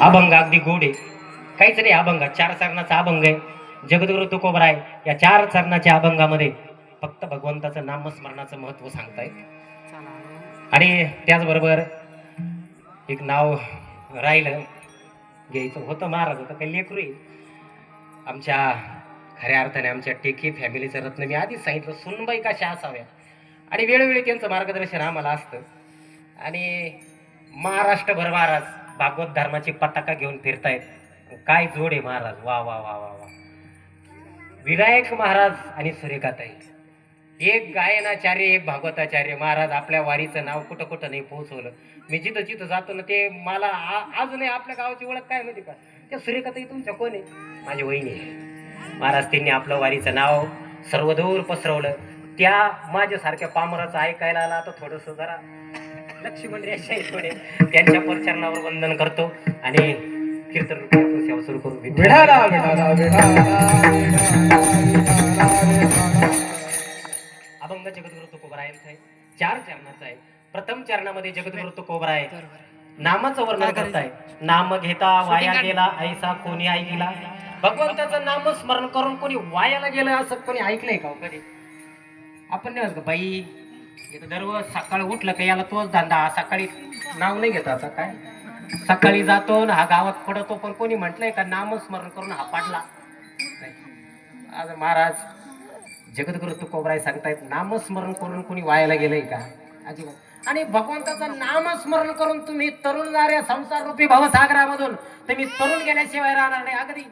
अभंग अगदी गोड आहे. काहीच नाही अभंग चार चरणाचा अभंग आहे. जगदगुरु तुकोबर आहे या चार चरणाच्या अभंगामध्ये फक्त भगवंताचं नामस्मरणाचं महत्त्व सांगतायत. आणि त्याचबरोबर एक नाव राहिलं घ्यायचं होतं महाराज होतं काही लेकरू आहे. आमच्या खऱ्या अर्थाने आमच्या टेके फॅमिलीचं रत्न मी आधीच सांगितलं सुनबाई कशा असाव्या आणि वेळोवेळी त्यांचं मार्गदर्शन आम्हाला असतं. आणि महाराष्ट्रभर महाराज भागवत धर्माची पताका घेऊन फिरतायत. काय जोड आहे महाराज. वा वा वा वा वा. विनायक महाराज आणि सूर्यकाताई. एक गायनाचार्य एक भागवताचार्य. महाराज आपल्या वारीचं नाव कुठं कुठं नाही पोहोचवलं. मी जिथं जिथं जातो ना ते मला आ- अजूनही आपल्या गावाची ओळख काय माहिती का? त्या सूर्यकाताई तुमच्या कोण आहे? माझी वहिनी आहे. महाराज त्यांनी आपलं वारीचं नाव सर्वदूर पसरवलं. त्या माझ्यासारख्या पामराचं ऐकायला आला तर थोडंसं जरा. लक्ष्मण रेषा आहे थोडे त्यांच्या परचरणावर वंदन करतो आणि कीर्तन सेवा सुरू करू. अभंग जगद्गुरु तुकोबरायांचा आहे. चार चरणाचा आहे. प्रथम चरणामध्ये जगद्गुरु तुकोबरा आहे नामाचं वर्णन करताय. नाम घेता वाया गेला ऐसा कोणी ऐकला. भगवंताचं नाम स्मरण करून कोणी वायाला गेलं असं कोणी ऐकलंय का हो कधी? आपण नाही बाई इथं दररोज सकाळी उठलं का याला तोच धंदा. सकाळी नाव नाही घेत आता काय. सकाळी जातो ना हा गावात पडतो पण कोणी म्हटलंय का नामस्मरण करून हा पाडला. नाही. आज महाराज जगद्गुरु तुकोबराय सांगतायत नामस्मरण करून कोणी वायाला गेलंय का? अजिबात. आणि भगवंताचं नामस्मरण करून तुम्ही तरुण जाऱ्या संसार रूपी भवसागरामधून. तुम्ही तरुण गेल्याशिवाय राहणार नाही. अगदी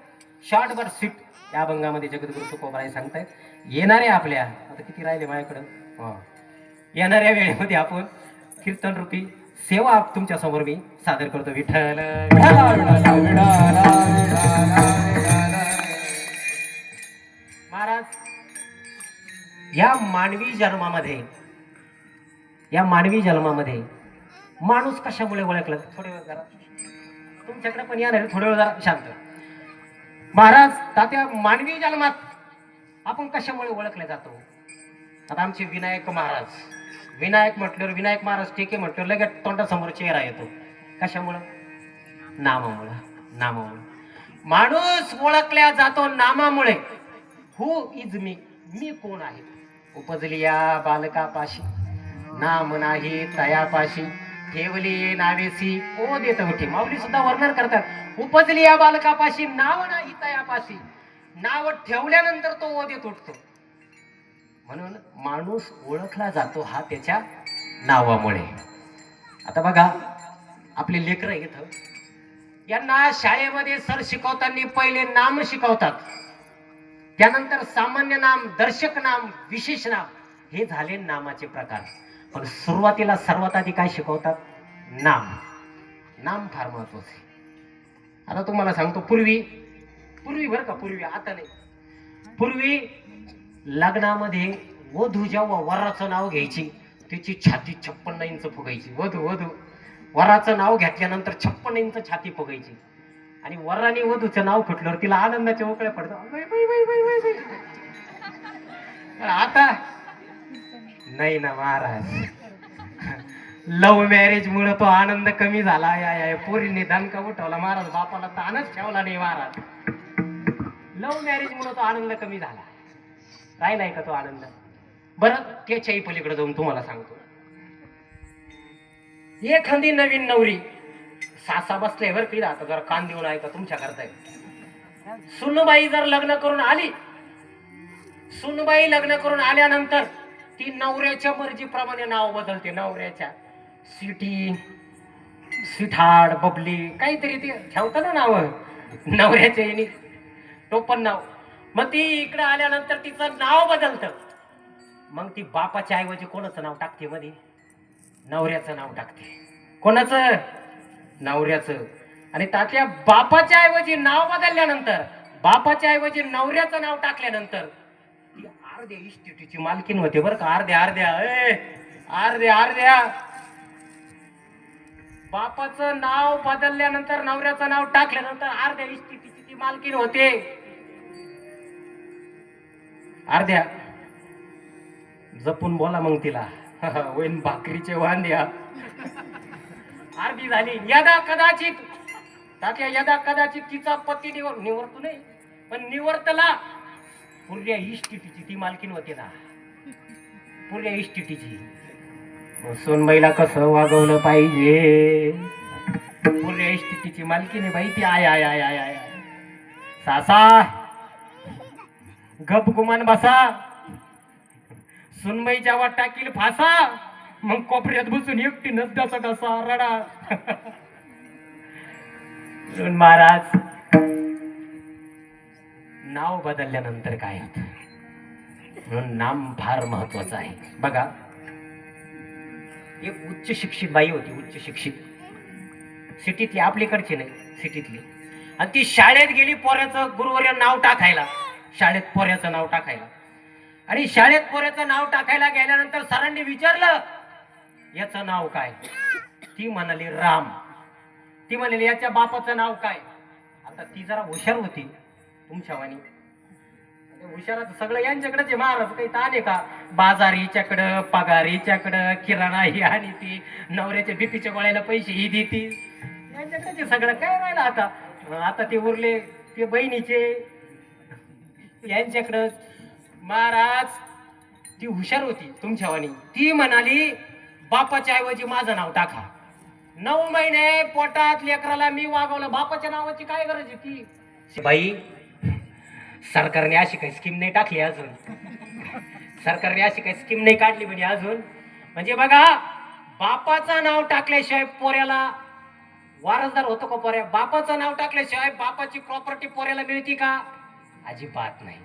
शॉर्ट बट स्वीट या अभंगामध्ये जगद्गुरु तुकोबराय सांगतायत. येणारे आपल्या. आता किती राहिले माझ्याकडं? हा. येणाऱ्या वेळेमध्ये आपण कीर्तन रूपी सेवा तुमच्यासमोर मी सादर करतो. विठ्ठल महाराज या मानवी जन्मामध्ये या मानवी जन्मामध्ये माणूस कशामुळे ओळखला? थोडे वेळ जरा. तुमच्याकडे पण या नाही थोडे वेळ जरा शांत. महाराज तात्या मानवी जन्मात आपण कशामुळे ओळखले जातो? आता आमचे विनायक महाराज. विनायक म्हटल्यावर विनायक महाराज टेके म्हटल्यावर लगेच तोंडासमोर चेहरा येतो. कशामुळं? नामामुळं नामामुळं. माणूस ओळखल्या जातो नामामुळे. हु इज मी मी कोण आहे? उपजली या बालकापाशी. नाम नाही तयापाशी. ठेवली नावेसी. ओ देत होती. माऊली सुद्धा वर्णन करतात. उपजली या बालकापाशी नाव नाही तयापाशी. नाव ठेवल्यानंतर तो ओ देत उठतो. म्हणून माणूस ओळखला जातो हा त्याच्या नावामुळे. आता बघा आपले लेकर इथं यांना शाळेमध्ये सर शिकवताना पहिले नाम शिकवतात. त्यानंतर सामान्य नाम दर्शक नाम विशेष नाम हे झाले नामाचे प्रकार. पण सुरुवातीला सर्वात आधी काय शिकवतात? नाम. नाम फार महत्वाचं आहे. आता तुम्हाला सांगतो पूर्वी पूर्वी बरं का पूर्वी आता नाही. पूर्वी लग्नामध्ये वधू जेव्हा वराचं नाव घ्यायची तिची छाती छप्पन्न इंच फुगायची. वधू वधू. वराचं नाव घेतल्यानंतर छप्पन्न इंच छाती फुगायची. आणि वराने वधूचं नाव फुटल्यावर तिला आनंदाच्या ओकळ्या पडतात. आता नाही ना महाराज. लव्ह मॅरेज मुळे तो आनंद कमी झाला. या या पोरीने दणका उठवला. महाराज बापाला तानच ठेवला नाही महाराज. लव्ह मॅरेज मुळे तो आनंद कमी झाला. राहिलाय का तो आनंद? बरं त्याच्याही पलीकडे जाऊन तुम्हाला सांगतो. एखादी नवीन नवरी सासा बसले बरं की आता जरा कान देऊन ऐका तुमच्या करताय. सुनबाई जर लग्न करून आली सुनबाई लग्न करून आल्यानंतर ती नवऱ्याच्या मर्जीप्रमाणे नाव बदलते. नवऱ्याच्या सिटी सिठाड बबली काहीतरी ते ठेवतात ना नाव. नवऱ्याच्या येणी टोपण नाव. मग ती इकडे आल्यानंतर तिचं नाव बदलतं. मग ती बापाच्या ऐवजी कोणाचं नाव टाकते मध्ये नवऱ्याचं नाव टाकते. कोणाचं? नवऱ्याचं. आणि त्यातल्या बापाच्या ऐवजी नाव बदलल्यानंतर बापाच्या ऐवजी नवऱ्याचं नाव टाकल्यानंतर ती अर्ध्या इस्टेटीची मालकीन होते बरं का. अर्ध्या अर्ध्या ए अर्ध्या अर्ध्या बापाचं नाव बदलल्यानंतर नवऱ्याचं नाव टाकल्यानंतर अर्ध्या इस्टेटीची ती मालकीन होते. अर्ध्या. जपून बोला मग तिला. वैन भाकरीचे वांद्या अर्धी झाली. यदा कदाचित. तात्या यदा कदाचित तिचा पती निवर निवरतो नाही. पण निवर्तला. इष्टी तिची ती मालकीन होती ना पुऱ्या इष्टी तिची सोनबाईला कसं वागवलं पाहिजे? पुऱ्या इष्टिटीची मालकीन आहे बाई ती. आय आय आय आय आय आय. सासा. गप गुमान बसा. सुनमईच्या वाट टाकील फासा. मग कोपऱ्यात बसून एकटी नसल्याचा कसा रडा. म्हणून महाराज नाव बदलल्यानंतर काय होत? म्हणून नाम फार महत्वाचं आहे. बघा एक उच्च शिक्षित बाई होती उच्च शिक्षित. सिटीतली आपलीकडची नाही सिटीतली. आणि ती शाळेत गेली पोऱ्याचं गुरुवर्य नाव टाकायला. शाळेत पोऱ्याचं नाव टाकायला. आणि शाळेत पोऱ्याचं नाव टाकायला गेल्यानंतर सरांनी विचारलं याचं नाव काय? ती म्हणाली राम. ती म्हणाली याच्या बापाचं नाव काय? आता ती जरा हुशार होती तुमच्या वाणी. म्हणजे हुशारात सगळं यांच्याकडेच आहे महाराज काही ताण आहे का? बाजार हिच्याकडं पगार हिच्याकडं किराणा ही आणि ती नवऱ्याच्या बीपीच्या गोळ्याला पैसे ही देती. यांच्याकडेच सगळं काय राहिलं आता? आता ते उरले ते बहिणीचे यांच्याकडं महाराज ती हुशार होती तुमच्यावानी. ती म्हणाली बापाच्या ऐवजी माझं नाव टाका. नऊ महिने पोटात लेकराला मी वागवलं. बापाच्या नावाची काय गरज आहे ती? बाई सरकारने अशी काही स्कीम नाही टाकली अजून. सरकारने अशी काही स्कीम नाही काढली म्हणजे अजून. म्हणजे बघा बापाचं नाव टाकल्याशिवाय पोऱ्याला वारसदार होतो का पोऱ्या? बापाचं नाव टाकल्याशिवाय बापाची प्रॉपर्टी पोऱ्याला मिळती का? अजिबात नाही.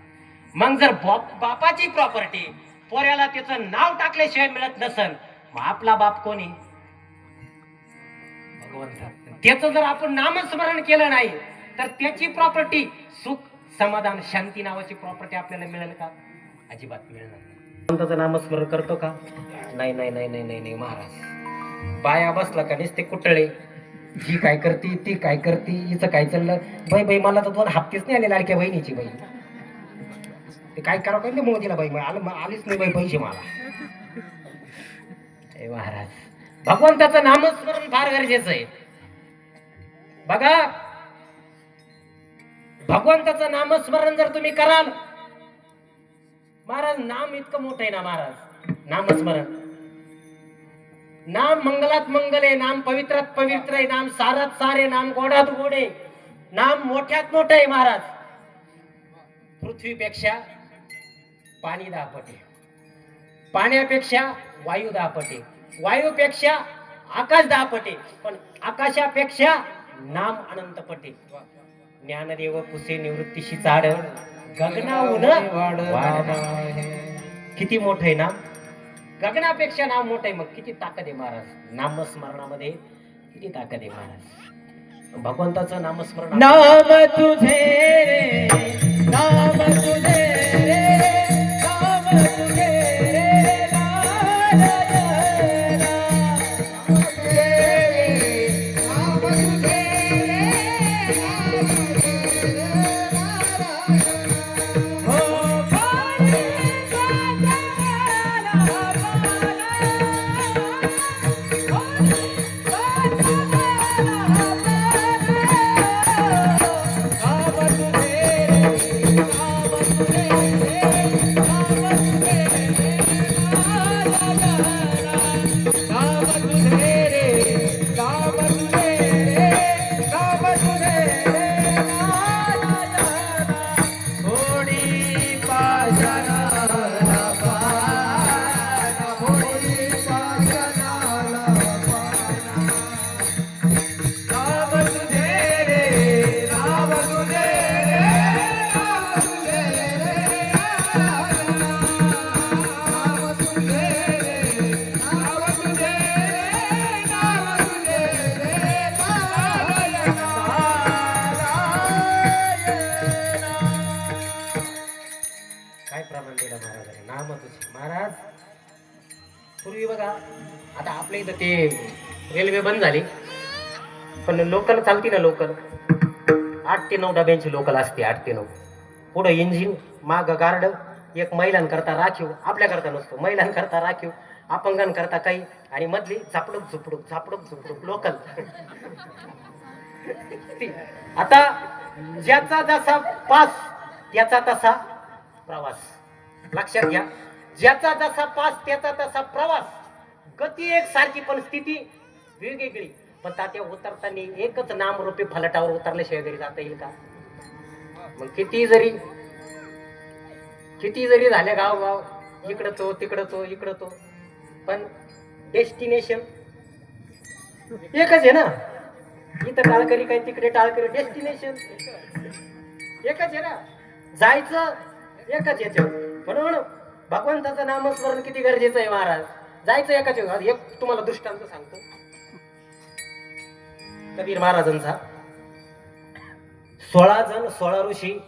मग जर बाप बापाची प्रॉपर्टी पोऱ्याला त्याचं नाव टाकल्याशिवाय मिळत नसल मग आपला बाप कोणी? भगवंत. त्याचं जर आपण नामस्मरण केलं नाही तर त्याची प्रॉपर्टी सुख समाधान शांती नावाची प्रॉपर्टी आपल्याला मिळेल का? अजिबात मिळणार नाही. भगवंताचं नामस्मरण करतो का? नाही नाही नाही नाही नाही नाही महाराज. बाया बसला का नुसते कुटळे ही काय करते ती काय करते हिचं काय चाललं? बाई बाई मला तर दोन हप्तेच नाही आले लाडक्या बहिणीची बाई. ते काय करावं काय नाही मोदीला बाई? आलं आलीच नाही बाई पैसे मला. महाराज भगवंताचं नामस्मरण फार गरजेचं आहे. बघा भगवंताचं नामस्मरण जर तुम्ही कराल महाराज नाम इतकं मोठं आहे ना महाराज? नामस्मरण. नाम मंगलात मंगल आहे नाम पवित्रात पवित्र आहे नाम सारात सारे नाम गोडात गोडे नाम मोठ्यात मोठं आहे महाराज. पृथ्वीपेक्षा पाणी दापटे पाण्यापेक्षा वायू दापटे वायूपेक्षा आकाश दापटे पण आकाशापेक्षा नाम अनंत पटे ज्ञानदेव पुसे निवृत्तीशी चाड गगनाहून वाढ. किती मोठं आहे नाम? गगनापेक्षा नाव मोठं आहे मग किती ताकद आहे महाराज? नामस्मरणामध्ये किती ताकद आहे महाराज? भगवंताचं नामस्मरण नाम तुझे रे नाम तुझे बंद झाली. पण लोकल चालती ना लोकल आठ ते नऊ डब्यांची लोकल असते आठ ते नऊ. पुढं इंजिन माग गार्ड एक महिलांकरता राखीव आपल्याकरता नसतो महिलांकरता राखीव अपंगांकरता काही आणि मधली झापडूक झुपडूक झापडूक झुपडूक लोकल आता ज्याचा जसा पास त्याचा तसा प्रवास. लक्षात घ्या. ज्याचा जसा पास त्याचा तसा प्रवास. गती एक सारखी पण स्थिती वेगवेगळी पण तात्या उतरताना एकच नाम फलटावर फलाटावर उतरल्याशिवाय घरी जाता येईल का? मग किती जरी किती जरी झाले गाव गाव इकडं तो तिकडं तो इकडं तो. पण डेस्टिनेशन एकच आहे ना? इथं टाळकरी काय तिकडे टाळकरी. डेस्टिनेशन एकच आहे ना? जायचं एकच याच्यावर म्हणून भगवंताचं नामस्मरण किती गरजेचं आहे महाराज? जायचं एकाच एक तुम्हाला दृष्टांत सांगतो. कबीर महाराजांचा. सोळा जण सोळा ऋषी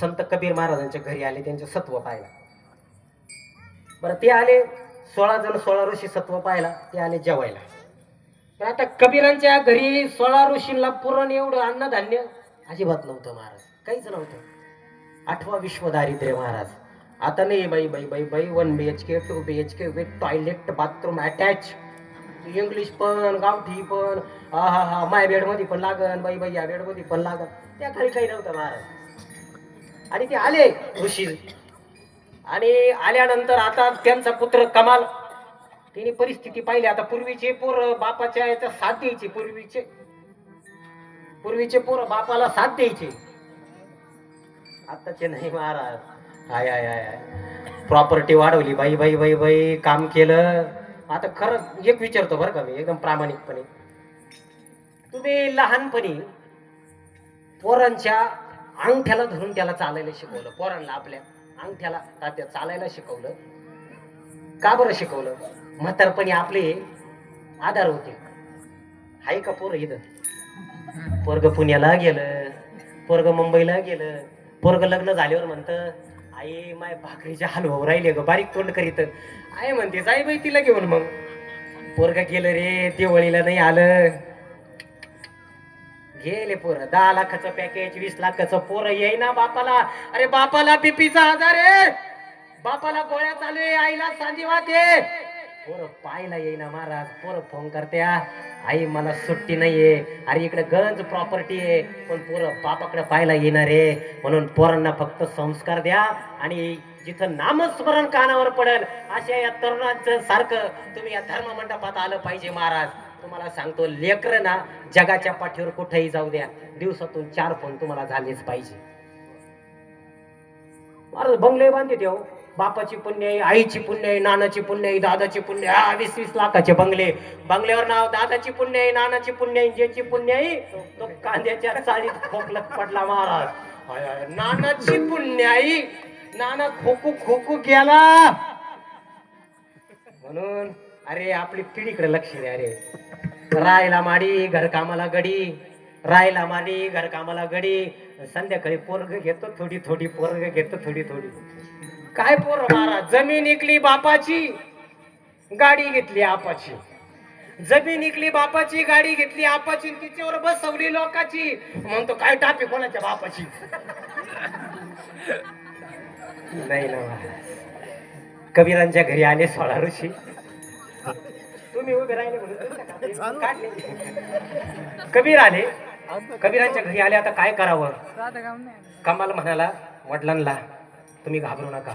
संत कबीर महाराजांच्या घरी आले त्यांचे सत्व पाहिला. बरं ते आले सोळा जण सोळा ऋषी सत्व पाहिला ते आले जेवायला. पण आता कबीरांच्या घरी सोळा ऋषींना पुरण एवढं अन्नधान्य अजिबात नव्हतं महाराज. काहीच नव्हतं. आठवा विश्व दारिद्र्य महाराज. आता नाही बाई बाई बाई बाई one B H K two B H K with toilet bathroom attach English पण गावठी पण हा हा हा माय बेडमध्ये पण लागन बाई बाई या बेडमध्ये पण लागन. त्या खाली काही नव्हतं महाराज. आणि ते आले ऋषी आणि आल्यानंतर आता त्यांचा पुत्र कमाल तिने परिस्थिती पाहिली. आता पूर्वीचे पोर बापाच्या याच्या साथ द्यायचे पूर्वीचे. पूर्वीचे पोर बापाला साथ द्यायचे. आताचे नाही महाराज. हाय हाय हाय प्रॉपर्टी वाढवली. बाई बाई बाई बाई काम केलं. आता खरं एक विचारतो बरं का मी एकदम प्रामाणिकपणे. तुम्ही लहानपणी पोरांच्या अंगठ्याला धरून त्याला चालायला शिकवलं पोरांना आपल्या अंगठ्याला तात्या चालायला शिकवलं. का बरं शिकवलं? म्हातारपणी आपले आधार होते. हाय का पोर इथं? पोरग पुण्याला गेलं पोरग मुंबईला गेलं पोरग लग्न झाल्यावर म्हणतं आई माय भाकरीच्या हलवावर राहिले ग बारीक तोंड करीत. आहे म्हणते जाई बाई तिला घेऊन मग. पोरग गेलं रे दिवाळीला नाही आलं. गेले पोरं दहा लाखाचं पॅकेज वीस लाखाचं पोरं येईना बापाला. अरे बापाला बीपीचा आजार आहे. बापाला गोळ्या चालू आहे आईला सांजीवात आहे पोरं पाहायला येईना महाराज पोरं फोन करत्या. आई मला सुट्टी नाहीये. अरे इकडे गंज प्रॉपर्टी आहे. पण पोरं बापाकडे पाहायला येणार आहे म्हणून पोरांना फक्त संस्कार द्या आणि जिथं नामस्मरण कानावर पडेल अशा या तरुणांचं सारखं तुम्ही या धर्म मंडपात आलं पाहिजे महाराज. तुम्हाला सांगतो लेकर ना जगाच्या पाठीवर कुठेही जाऊ द्या. दिवसातून चार फोन तुम्हाला झालेच पाहिजे. महाराज बंगले बांधते देव हो. बापाची पुण्य आहे आईची पुण्य आहे नानाची पुण्य आहे दादाची पुण्य आहे. हा, वीस वीस लाखाचे बंगले. बंगल्यावर नाव दादाची पुण्य आहे नानाची पुण्य आहे ज्याची पुण्य आहे तो कांद्याच्या चाळीत खोकलत पडला महाराज. नानाची पुण्य आहे. नाना खोकू खोकू गेला. म्हणून अरे आपली पिढीकडे लक्ष द्या अरे रायला माडी घरकामाला गडी. रायला माडी घरकामाला गडी. संध्याकाळी पोरग घेतो थोडी थोडी पोरग घेतो थोडी थोडी. काय पोर मारा जमीन इकली बापाची गाडी घेतली आपाची. जमीन इकली बापाची गाडी घेतली आपाची तिच्यावर बसवली लोकाची. म्हणतो काय टापी कोणाच्या बापाची? नाही ना. कबीरांच्या घरी आले सोळा ऋषी. तुम्ही उभे राहिले म्हणून काढले. कबीर आले. कबीरांच्या घरी आले आता काय करावं? कमाल म्हणाला वडिलांना तुम्ही घाबरू नका.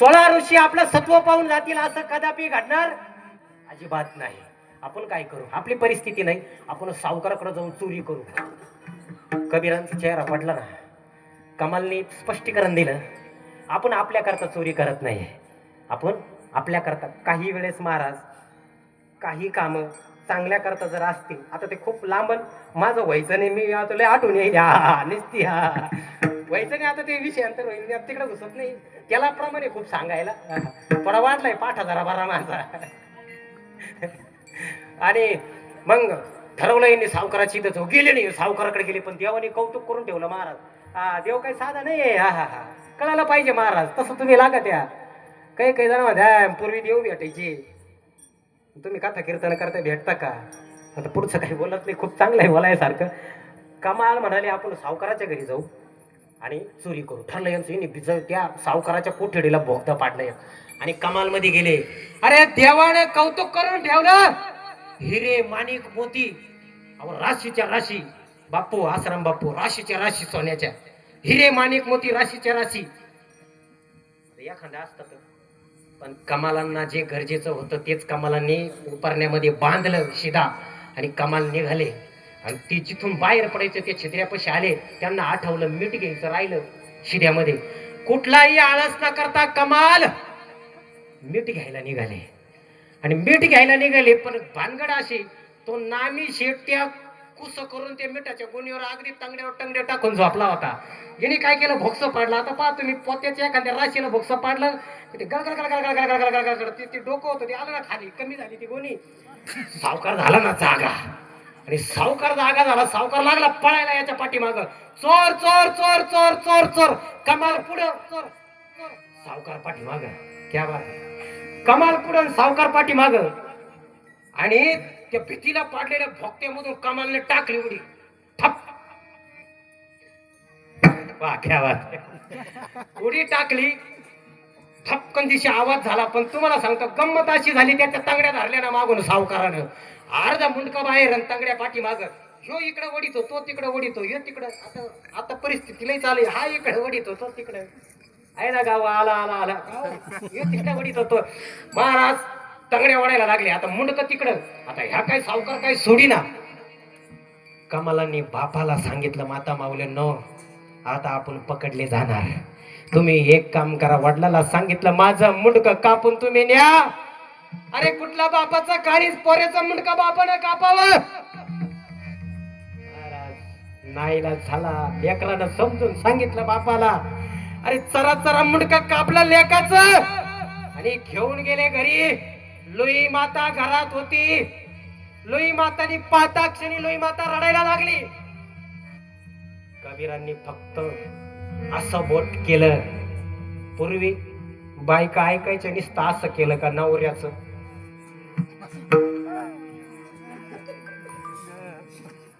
सोळा ऋषी आपलं सत्व पाहून जातील असं कदापि घडणार? अजिबात नाही. आपण काय करू? आपली परिस्थिती नाही. आपण सावकाराकडे जाऊन चोरी करू. कबीरांचा चेहरा पडला ना. कमालने स्पष्टीकरण दिलं. आपण आपल्याकरता चोरी करत नाही आपण आपल्याकरता काही वेळेस महाराज काही कामं चांगल्याकरता जर असतील आता ते खूप लांबन माझं व्हायचं नाही मी आता लय आठवण येईल. हा निसती हा. व्हायचं नाही आता ते विषयांतर होईल. तिकडे घुसत नाही. त्याला प्रमाणे खूप सांगायला. थोडा वाढलाय पाठ हजारा बारा माझा. आणि मग ठरवलं यांनी सावकाराची इथं गेले नाही. सावकाराकडे गेले पण देवाने कौतुक करून ठेवलं महाराज. हा देव काही साधा नाही आहे हा हा हा. कळायला पाहिजे महाराज तसं तुम्ही लागा त्या काही काही जण म्हणत्या पूर्वी देऊ भेटायचे. तुम्ही कथा कीर्तन करता भेटता का? आता पुढचं काही बोलत नाही खूप चांगलं आहे बोलायसारखं. कमाल म्हणाले आपण सावकाराच्या घरी जाऊ आणि चोरी करू. ठरलं यांचं यांनी बिजळ त्या सावकाराच्या कोठडीला भोगदा पाडलं आणि कमालमध्ये गेले. अरे देवाने कौतुक करून ठेवलं. हिरे माणिक मोती अहो राशीच्या राशी. बाप्पू आसराम बापू राशीच्या राशी सोन्याच्या. हिरे माणिक मोती राशीच्या राशी. एखादं असतात पण कमालांना जे गरजेचं होतं तेच कमालांनी उपरण्यामध्ये बांधलं शिदा. आणि कमाल निघाले. आणि ते जिथून बाहेर पडायचं ते छिद्र्यापाशी आले. त्यांना आठवलं मीठ घ्यायचं राहिलं शिद्यामध्ये. कुठलाही आळस न करता कमाल मीठ घ्यायला निघाले. आणि मीठ घ्यायला निघाले पण भानगड अशी तो नामी शेट त्या कुस करून ते मिठाच्या गुणीवर अगदी तंगड्यावर टंगड्या टाकून झोपला होता. याने काय केलं? भोक्स पाडलं. आता पहा तुम्ही पोत्याच्या एखाद्या राशीला भोक्स पाडलं. ते गळगळ गळगळ गळगळ गळगळ गळगळ गळगळ ते ते डोकं होतं. ते आलं ना खाली. कमी झाली ती गोणी. सावकार झाला ना जागा. आणि सावकार जागा झाला. सावकार लागला पळायला याच्या पाठीमाग. चोर चोर चोर चोर चोर चोर. कमाल पुढं. चोर चोर. सावकार पाठीमाग. क्या बात कमाल पुढं सावकार पाठीमाग. आणि त्या भीतीला पाडलेल्या भोक्त्यामधून कमालने टाकली उडी. ठप. वा उडी टाकली. ठपकन दिशी आवाज झाला पण तुम्हाला सांगतो गंमत अशी झाली त्याच्या तांगड्या धरल्या ना मागून सावकारानं. अर्धा मुंडका बाहेर आणि तांगड्या पाठीमाग. ह्यो इकडे वडितो तो तिकडे वडितो ह्यो तिकडं. आता आता परिस्थिती लई चालू हा इकडे वडितो तो तिकडे. आहे ना गाव? आला आला आला. हे तिकडे वडितो तो. महाराज तंगड्या वाढायला लागले. आता मुंडक तिकडं. आता ह्या काय सावकार काय सोडीना. कमलांनी बापाला सांगितलं माता माऊले नो आता आपण पकडले जाणार. तुम्ही एक काम करा वडिलाला सांगितलं माझं मुंडक कापून तुम्ही न्या. अरे कुठला बापाचा काळीच पोऱ्याचा मुंडका बापानं कापावं? महाराज नाईला झाला. लेकरानं समजून सांगितलं बापाला. अरे चरा चरा मुंडका कापला लेकाच. आणि घेऊन गेले घरी. लुई माता घरात होती. लुई मातानी पाहता क्षणी लुई माता रडायला लागली. कबीरांनी फक्त असं बोट केलं. पूर्वी बायका ऐकायच्या निस्ता असं केलं का नवऱ्याच?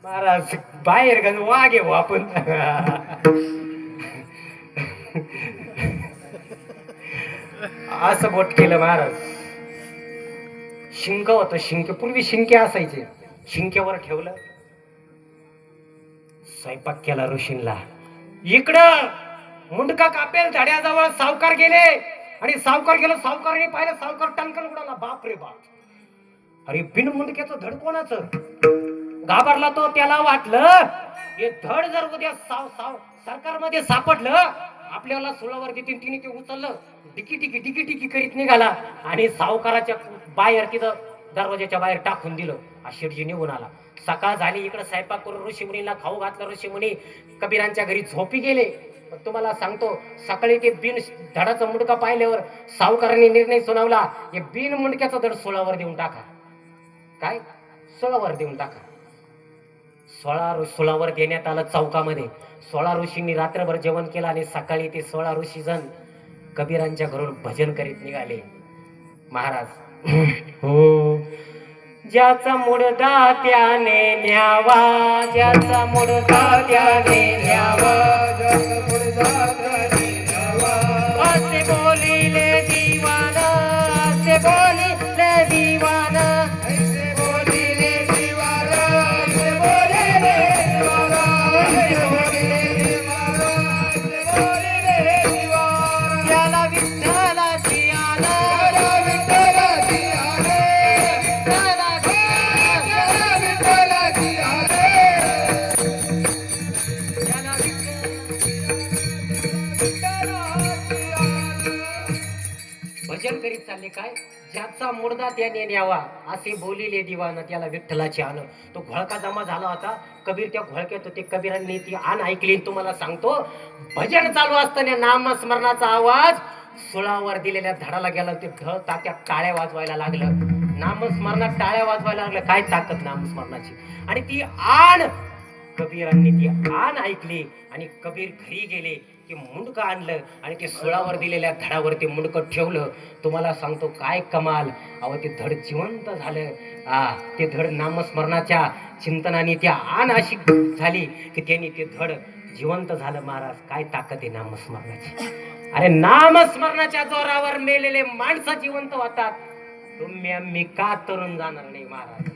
महाराज बाहेर गण वाघ हो आपण. असं बोट केलं महाराज. शिंक होतं शिंके. पूर्वी शिंके असायचे. शिंकेवर ठेवलं. स्वयंपाक केला ऋषींला. इकडं! मुंडका कापेल झाड्याजवळ सावकार गेले. आणि सावकार गेलो सावकारने पाहिलं सावकार टंकल उडाला. बाप रे बाप. अरे बिन मुंडक्याचं धड कोणाचं? घाबरला तो त्याला वाटलं. हे धड जर उद्या साव साव सरकारमध्ये सापडलं आपल्याला सुळावर देतील तिने ते उचललं टिकी टिकी टिकी टिकी करीत निघाला आणि सावकाराच्या बाहेर तिथं दरवाजाच्या बाहेर टाकून दिलं. आशिरजी निघून आला. सकाळ झाली इकडे स्वयंपाक करून ऋषीमुनीला खाऊ घातलं. ऋषीमुनी कबीरांच्या घरी झोपी गेले. तुम्हाला सांगतो सकाळी ते बिन धडाचा मुंडका पाहिल्यावर सावकारांनी निर्णय सुनावला हे बिन मुंडक्याचा धड सोळावर देऊन टाका. काय? सोळावर देऊन टाका. सोळा ऋ- सोळावर देण्यात आलं चौकामध्ये. सोळा ऋषींनी रात्रभर जेवण केलं आणि सकाळी ते सोळा ऋषी जण कबीरांच्या घरून भजन करीत निघाले. महाराज हो. ज्याचा मुडदा त्याने न्यावा ज्याचा मुडदा त्याने न्यावा. असे काय ज्याचा मुडदा त्याने न्यावा असे बोलिले दिवानं त्याला विठ्ठलाची आण तो घोळका जमा झाला होता. कबीर त्या घोळक्यात होते. कबीरांनी ती आण ऐकली आणि तुम्हाला सांगतो भजन चालू असताना नामस्मरणाचा आवाज सुळावर दिलेल्या झाडाला गेला. ते ढ तात्या टाळ्या वाजवायला लागलं. नामस्मरणात टाळ्या वाजवायला लागलं. काय ताकद नामस्मरणाची? आणि ती आण कबीरांनी ती आण ऐकली आणि कबीर घरी गेले. ते मुंडकं आणलं आणि ते सुळावर दिलेल्या धडावर ते मुंडकं ठेवलं. तुम्हाला सांगतो काय कमाल. अहो ते धड जिवंत झालं. आ ते धड नामस्मरणाच्या चिंतनाने त्या आण अशी झाली की त्यांनी ते धड जिवंत झालं महाराज. काय ताकद आहे नामस्मरणाची? अरे नामस्मरणाच्या जोरावर मेलेले माणसं जिवंत होतात. तुम्ही आम्ही का तरुण जाणार नाही महाराज?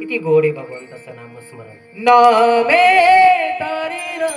किती गोडे भगवंताचं नामस्मरण. नामे तारी र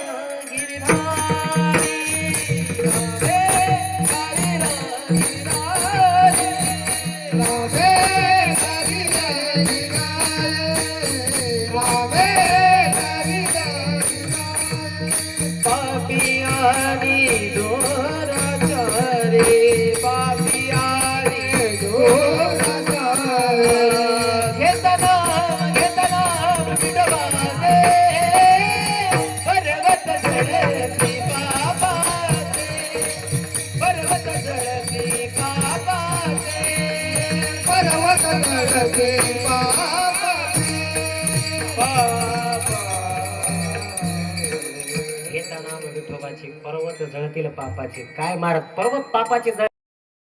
जळतील पापाचे. काय मारत? पर्वत पापाचे जळ